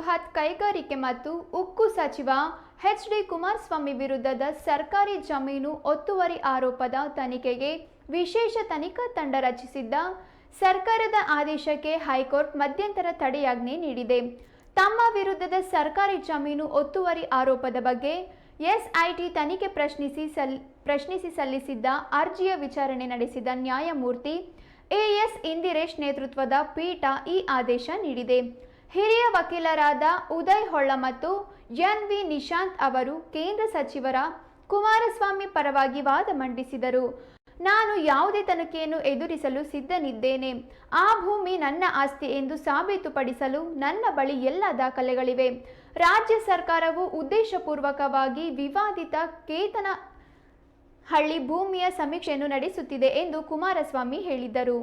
ಬೃಹತ್ ಕೈಗಾರಿಕೆ ಮತ್ತು ಉಕ್ಕು ಸಚಿವ ಎಚ್ ಡಿ ಕುಮಾರಸ್ವಾಮಿ ವಿರುದ್ಧದ ಸರ್ಕಾರಿ ಜಮೀನು ಒತ್ತುವರಿ ಆರೋಪದ ತನಿಖೆಗೆ ವಿಶೇಷ ತನಿಖಾ ತಂಡ ರಚಿಸಿದ್ದ ಸರ್ಕಾರದ ಆದೇಶಕ್ಕೆ ಹೈಕೋರ್ಟ್ ಮಧ್ಯಂತರ ತಡೆಯಾಜ್ಞೆ ನೀಡಿದೆ. ತಮ್ಮ ವಿರುದ್ಧದ ಸರ್ಕಾರಿ ಜಮೀನು ಒತ್ತುವರಿ ಆರೋಪದ ಬಗ್ಗೆ ಎಸ್ಐಟಿ ತನಿಖೆ ಪ್ರಶ್ನಿಸಿ ಸಲ್, ಪ್ರಶ್ನಿಸಿ ಸಲ್ಲಿಸಿದ್ದ ಅರ್ಜಿಯ ವಿಚಾರಣೆ ನಡೆಸಿದ ನ್ಯಾಯಮೂರ್ತಿ ಎಎಸ್ ಇಂದಿರೇಶ್ ನೇತೃತ್ವದ ಪೀಠ ಈ ಆದೇಶ ನೀಡಿದೆ. ಹಿರಿಯ ವಕೀಲರಾದ ಉದಯ್ ಹೊಳ್ಳ ಮತ್ತು ಎನ್ ವಿ ನಿಶಾಂತ್ ಅವರು ಕೇಂದ್ರ ಸಚಿವರ ಕುಮಾರಸ್ವಾಮಿ ಪರವಾಗಿ ವಾದ ಮಂಡಿಸಿದರು. ನಾನು ಯಾವುದೇ ತನಿಖೆಯನ್ನು ಎದುರಿಸಲು ಸಿದ್ಧನಿದ್ದೇನೆ. ಆ ಭೂಮಿ ನನ್ನ ಆಸ್ತಿ ಎಂದು ಸಾಬೀತುಪಡಿಸಲು ನನ್ನ ಬಳಿ ಎಲ್ಲ ದಾಖಲೆಗಳಿವೆ. ರಾಜ್ಯ ಸರ್ಕಾರವು ಉದ್ದೇಶಪೂರ್ವಕವಾಗಿ ವಿವಾದಿತ ಕೇತನ ಹಳ್ಳಿ ಭೂಮಿಯ ಸಮೀಕ್ಷೆಯನ್ನು ನಡೆಸುತ್ತಿದೆ ಎಂದು ಕುಮಾರಸ್ವಾಮಿ ಹೇಳಿದರು